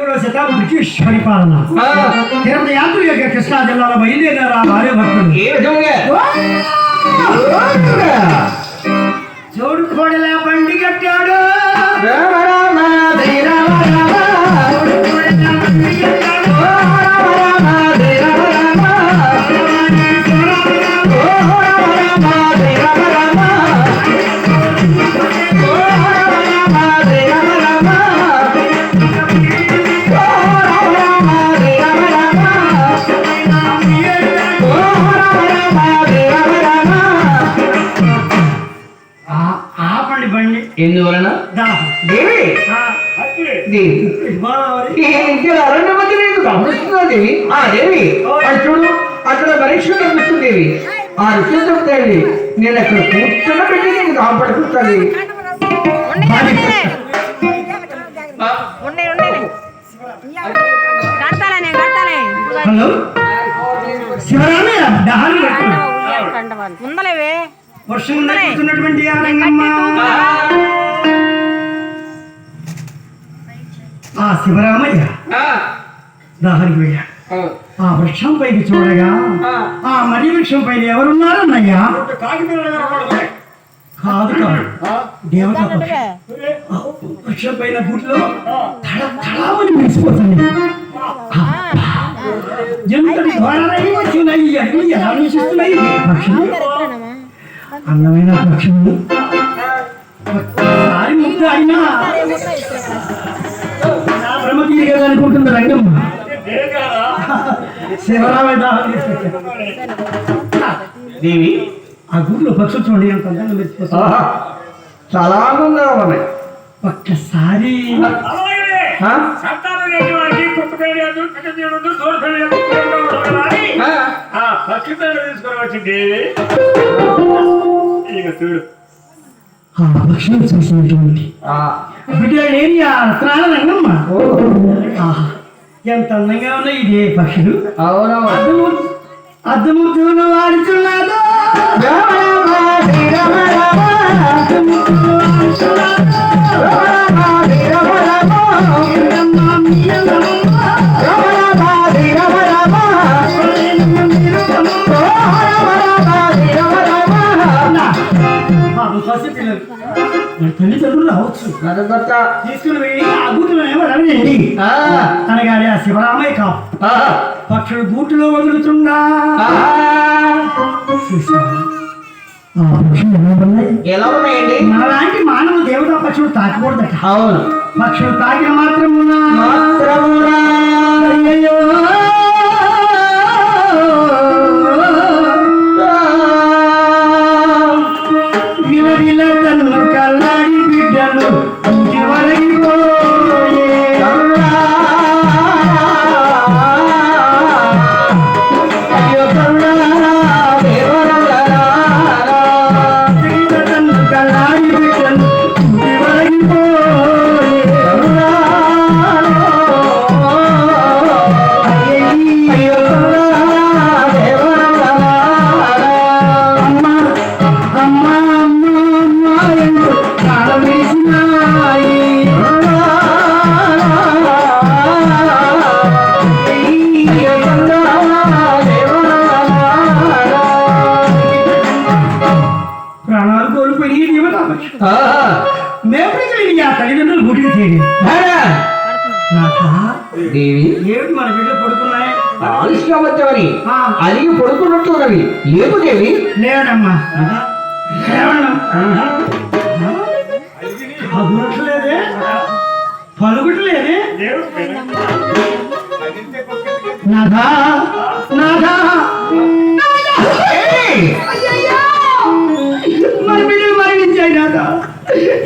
ఏడవ శతాబ్దం బ్రిటిష్ పరిపాలన ఆ, తిరుపతి యాత్రిక కృష్ణా జిల్లాలో బయలుదేరారు ఆ భార్య భక్తులు ఏ విధంగా చోడు కోడలా బండి కట్టాడు దేవి ఇంటిలో అరణ్య మధ్య నీకు గమనిస్తుందా దేవి ఆ దేవి చూడు అక్కడ పరీక్ష కనిపిస్తుంది దేవి ఆ ఋషి చెప్తాడు నేను అక్కడ కూర్చున్న పెట్టి నీకు కడతాలే హలో శివరామయ్య దహాలు కట్టు ఉందలేవే వర్షం ఉందా ఆ శివరామయ్య. వెళ్ళాడు ఆ. వృక్షం పైకి చూడగా ఆ. మరి వృక్షం పైన ఎవరున్నారన్నయ్యా? కాదు కాదు. దేవతా వృక్షం పైన గుట్లో తడ తడామని మెరిసిపోతుంది. ఎంతటి ద్వారాలై వచ్చినాయి అడుగులు ఎలా నివసిస్తున్నాయి పక్షులు అందమైన పక్షులు ఒక్కసారి ముద్దు అయినా అనుకుంటుంది రంగమ్మ. శివరామయ్య దాహం. దేవి? ఆ గుడ్లో పక్షులు చూడండి ఎంత అందంగా మెరిసిపోతుంది చాలా ఆనందంగా ఉన్నాయి. ఒక్కసారి. ఆ? ఆ, ఆ పక్షులు చూసినటువంటి ఆ, బిడ్డ లేని ఆ రత్నాల రంగమ్మ ఓ, ఆహా, ఎంత అందంగా ఉన్నాయి ఇదే పక్షులు అవునవును అద్దము- అద్దముద్దులు వాడుచున్నాడు రామ రామ శ్రీ రామ రామ అద్దముద్దులు వాడుచున్నాడు. మరి తల్లిదండ్రులు రావచ్చు భర్త. తీసుకుని ఆ గూటిలో ఆ, అనగానే ఆ శివరామయ్య ఆ, పక్షులు గూటిలో వదులుతుండా. ఎలా ఉన్నాయండి? మనలాంటి మానవ దేవతా పక్షులు తాకకూడదట. అవును. పక్షులు తాకిన మాత్రమున మాత్రమునా. ఆలస్యవచ్చవని ఆ, అలిగి పడుకున్నట్టున్నవి లేవు దేవి? లేవడమ్మా లేవడం పలుకుట్లేదే పలుకుట్లేదే నాథా నాథా. ఏయ్! మన బిడ్డలు మరణించాయి నాథా.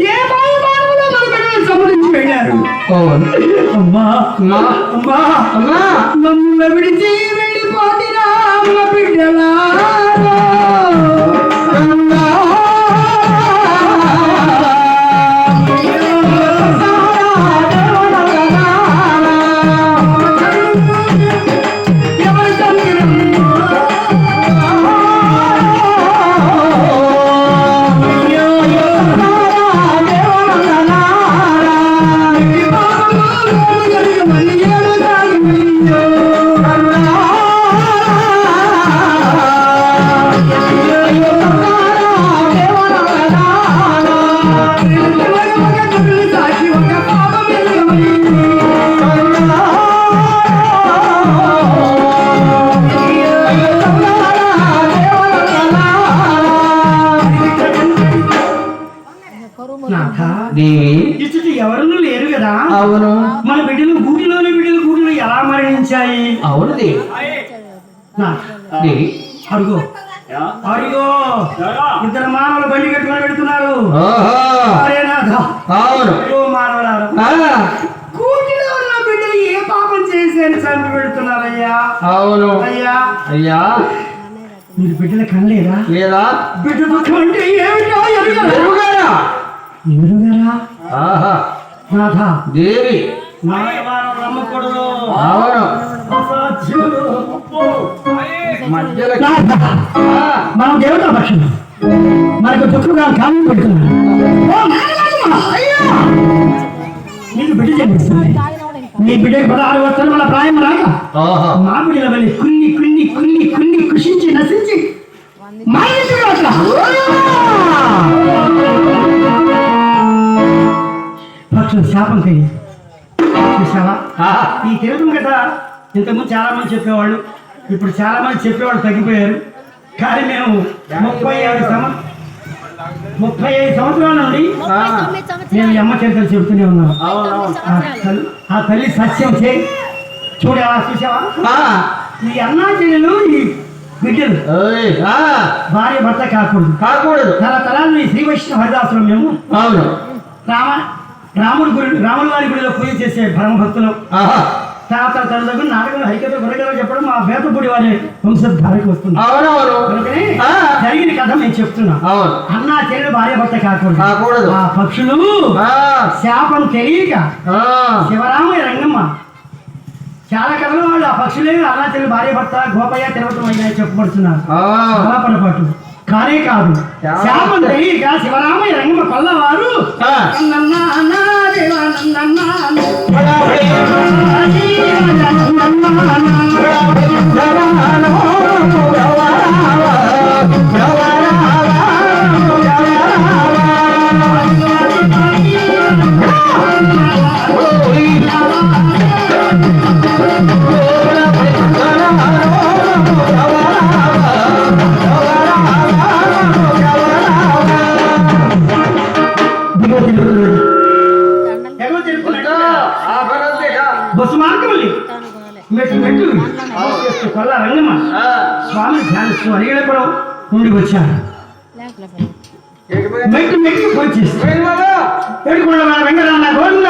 ఏ మానవులో మన బిడ్డలు సంబంధించి వెళ్ళారు అవును. అమ్మా. అమ్మా. అమ్మా. అమ్మా. నన్ను విడిచి వెళ్ళిపోతిరా అమ్మ ఎలా మరణించాయి అవును దేవి నా, దేవి అడుగో. అడుగో ఇద్దరు మానవులు బండి కట్టుకొని పెడుతున్నారు కూటిలో ఉన్న బిడ్డలు ఏ పాపం చేసి అని చంపి పెడుతున్నారయ్యా? అవును. అయ్యా. అయ్యా. మీరు బిడ్డల కనలేదా లేదా? బిడ్డ దుఃఖం అంటే ఏమిటో ఎరుగరా? ఎరుగారా? ఎరుగరా? ఆహా. నాథ. దేవి. నమ్మకూడదు మనం దేవతా పక్షులు మనకు దుఃఖంగా కాలం అయ్యా! నీకు బిడ్డ జన్మిస్తుంది. నీ బిడ్డకి పదహారు వస్తాను మన ప్రాయం రాక ఓహో మా బిడ్డల వల్ల కున్ని కున్ని కున్ని కున్ని కృషించి నశించి మరణించుడు అట్లా పక్షుల శాపం కై చూసావా ఈ తిరగం కదా ఇంతకుముందు చాలా మంది చెప్పేవాళ్ళు ఇప్పుడు చాలా మంది చెప్పేవాళ్ళు తగ్గిపోయారు. కానీ మేము ముప్పై ఐదు సంవ ముప్పై ఐదు సంవత్సరాల నుండి మేము ఈ అమ్మ చరిత్రలు చెబుతూనే ఉన్నాం. ఆ తల్లి- సత్యం చే చూడే చూసావా ఆ, ఈ అన్నా చెల్లెలు ఈ బిడ్డలు. ఓయ్, ఆ, భార్య భర్త కాకూడదు. కాకూడదు. తన తరాలు శ్రీ వైష్ణవ హరిదాసులు మేము. అవును. రామ రాముడి గుడి రాముల వారి గుడిలో పూజ చేసే పరమ భక్తులు ఆహా, తాత తన దగ్గర నాటకం హరికథ గురకథ చెప్పడం మా వేపపూడి వారి వంశధారకు వస్తుంది. జరిగిన కథ మేము చెప్తున్నాం. అన్నా చెల్లెలు భార్య భర్త కాకూడదు. ఆ పక్షులు ఆ, శాపం తెలియక ఆ, శివరామయ్య రంగమ్మ. చాలా కథలు వాళ్ళు ఆ పక్షులే అన్నా చెల్లెలు భార్య భర్త గోపయ్య తిరుపతి అయినా చెప్పబడుతున్నారు. చాలా పొరపాటు కానే కాదు. శాపం తెలియక శివరామయ్య రంగమ్మ పల్లవారు. ఆ. అడిగేటప్పుడు నుండి వచ్చారు మెట్టు మెట్టు వచ్చేసి ఎడుకొండ మన వెంకటరమణ గోవింద?